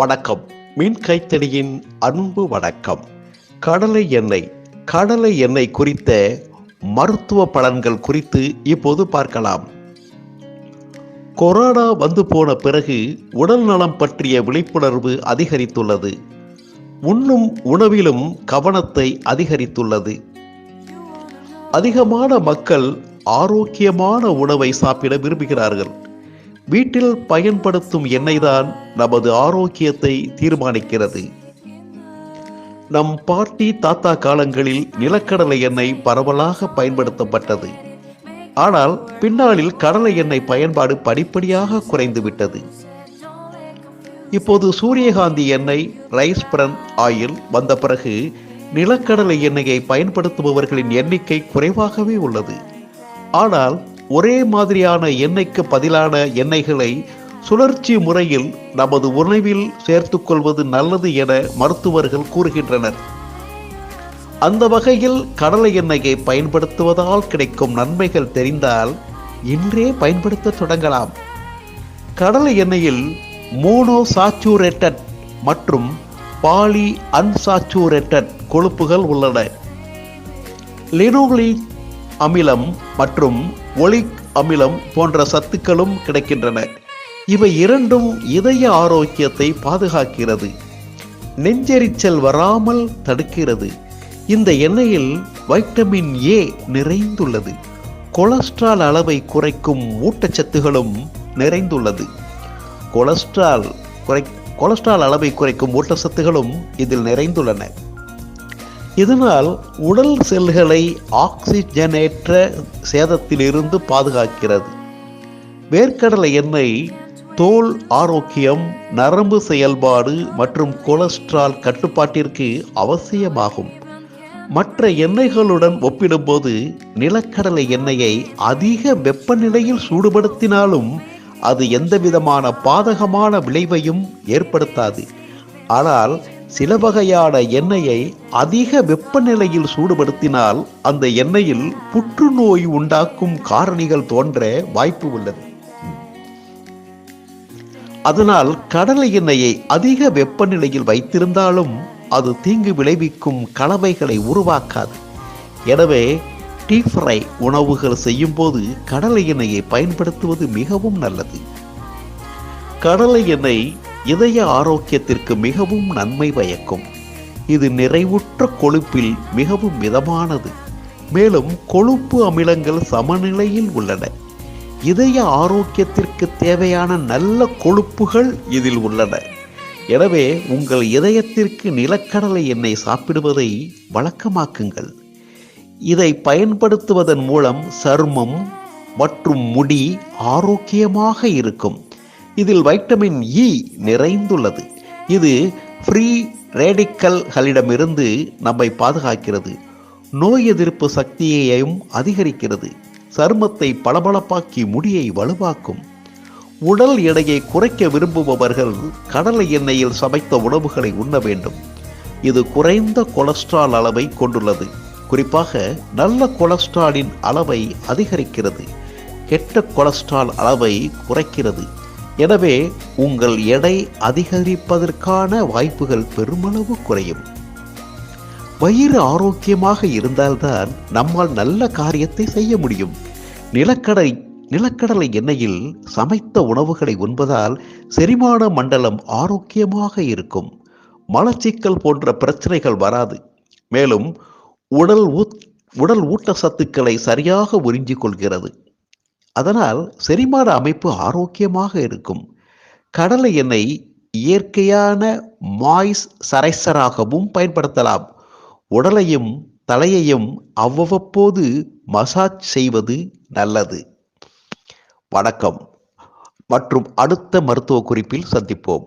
வணக்கம். மீன் கைத்தடியின் அன்பு வணக்கம். கடலை எண்ணெய். கடலை எண்ணெய் குறித்த மருத்துவ பலன்கள் குறித்து இப்போது பார்க்கலாம். கொரோனா வந்து போன பிறகு உடல் நலம் பற்றிய விழிப்புணர்வு அதிகரித்துள்ளது. உண்ணும் உணவிலும் கவனத்தை அதிகரித்துள்ளது. அதிகமான மக்கள் ஆரோக்கியமான உணவை சாப்பிட விரும்புகிறார்கள். வீட்டில் பயன்படுத்தும் எண்ணெய் தான் நமது ஆரோக்கியத்தை தீர்மானிக்கிறது. நம் பாட்டி தாத்தா காலங்களில் நிலக்கடலை எண்ணெய் பரவலாக பயன்படுத்தப்பட்டது. ஆனால் பின்னாளில் கடலை எண்ணெய் பயன்பாடு படிப்படியாக குறைந்துவிட்டது. இப்போது சூரியகாந்தி எண்ணெய் ரைஸ் பிரன் ஆயில் வந்த பிறகு நிலக்கடலை எண்ணெயை பயன்படுத்துபவர்களின் எண்ணிக்கை குறைவாகவே உள்ளது. ஆனால் ஒரே மாதிரியான எண்ணெய்க்கு பதிலான எண்ணெய்களை சுழற்சி முறையில் நமது உணவில் சேர்த்துக்கொள்வது நல்லது என மருத்துவர்கள் கூறுகின்றனர். அந்த வகையில் கடலை எண்ணெயை பயன்படுத்துவதால் கிடைக்கும் நன்மைகள் தெரிந்தால் இன்றே பயன்படுத்த தொடங்கலாம். கடலை எண்ணெயில் மோனோசாச்சுரேட்டட் மற்றும் பாலி அன்சாச்சுரேட்டட் கொழுப்புகள் உள்ளன. லினோலிக் அமிலம் மற்றும் ஒளிக் அமிலம் போன்ற சத்துக்களும் கிடைக்கின்றன. இவை இரண்டும் இதய ஆரோக்கியத்தை பாதுகாக்கிறது. நெஞ்செரிச்சல் வராமல் தடுக்கிறது. இந்த எண்ணெயில் வைட்டமின் ஏ நிறைந்துள்ளது. கொலஸ்ட்ரால் அளவை குறைக்கும் ஊட்டச்சத்துகளும் நிறைந்துள்ளது. கொலஸ்ட்ரால் குறை கொலஸ்ட்ரால் அளவை குறைக்கும் ஊட்டச்சத்துகளும் இதில் நிறைந்துள்ளன. இதனால் உடல் செல்களை ஆக்சிஜனேற்ற சேதத்திலிருந்து பாதுகாக்கிறது. வேர்க்கடலை எண்ணெய் தோல் ஆரோக்கியம் நரம்பு செயல்பாடு மற்றும் கொலஸ்ட்ரால் கட்டுப்பாட்டிற்கு அவசியமாகும். மற்ற எண்ணெய்களுடன் ஒப்பிடும்போது நிலக்கடலை எண்ணெயை அதிக வெப்பநிலையில் சூடுபடுத்தினாலும் அது எந்தவிதமான பாதகமான விளைவையும் ஏற்படுத்தாது. ஆனால் சில வகையான எண்ணெயை அதிக வெப்பநிலையில் சூடுபடுத்தினால் அந்த எண்ணெயில் புற்றுநோய் உண்டாக்கும் காரணிகள் தோன்ற வாய்ப்பு உள்ளது. அதனால் கடலை எண்ணெயை அதிக வெப்பநிலையில் வைத்திருந்தாலும் அது தீங்கு விளைவிக்கும் கலவைகளை உருவாக்காது. எனவே டீ ஃப்ரை உணவுகள் செய்யும்போது கடலை எண்ணெயை பயன்படுத்துவது மிகவும் நல்லது. கடலை எண்ணெய் இதய ஆரோக்கியத்திற்கு மிகவும் நன்மை பயக்கும். இது நிறைவுற்ற கொழுப்பில் மிகவும் மிதமானது. மேலும் கொழுப்பு அமிலங்கள் சமநிலையில் உள்ளன. இதய ஆரோக்கியத்திற்கு தேவையான நல்ல கொழுப்புகள் இதில் உள்ளன. எனவே உங்கள் இதயத்திற்கு நிலக்கடலை எண்ணெய் சாப்பிடுவதை வழக்கமாக்குங்கள். இதை பயன்படுத்துவதன் மூலம் சருமம் மற்றும் முடி ஆரோக்கியமாக இருக்கும். இதில் வைட்டமின் இ நிறைந்துள்ளது. இது ஃப்ரீ ரேடிக்கல்களிடமிருந்து நம்மை பாதுகாக்கிறது. நோய் எதிர்ப்பு சக்தியையும் அதிகரிக்கிறது. சருமத்தை பளபளப்பாக்கி முடியை வலுவாக்கும். உடல் எடையை குறைக்க விரும்புபவர்கள் கடலை எண்ணெயில் சமைத்த உணவுகளை உண்ண வேண்டும். இது குறைந்த கொலஸ்ட்ரால் அளவை கொண்டுள்ளது. குறிப்பாக நல்ல கொலஸ்ட்ராலின் அளவை அதிகரிக்கிறது. கெட்ட கொலஸ்ட்ரால் அளவை குறைக்கிறது. எனவே உங்கள் எடை அதிகரிப்பதற்கான வாய்ப்புகள் பெருமளவு குறையும். வயிறு ஆரோக்கியமாக இருந்தால்தான் நம்மால் நல்ல காரியத்தை செய்ய முடியும். நிலக்கடை நிலக்கடலை எண்ணெயில் சமைத்த உணவுகளை உண்பதால் செரிமான மண்டலம் ஆரோக்கியமாக இருக்கும். மலச்சிக்கல் போன்ற பிரச்சனைகள் வராது. மேலும் உடல் ஊத் உடல் ஊட்டச்சத்துக்களை சரியாக உறிஞ்சிக் கொள்கிறது. அதனால் செரிமான அமைப்பு ஆரோக்கியமாக இருக்கும். கடலை எண்ணெய் இயற்கையான மாய்ஸ் சரைசராகவும் பயன்படுத்தலாம். உடலையும் தலையையும் அவ்வப்போது மசாஜ் செய்வது நல்லது. வணக்கம். மற்றும் அடுத்த மருத்துவ குறிப்பில் சந்திப்போம்.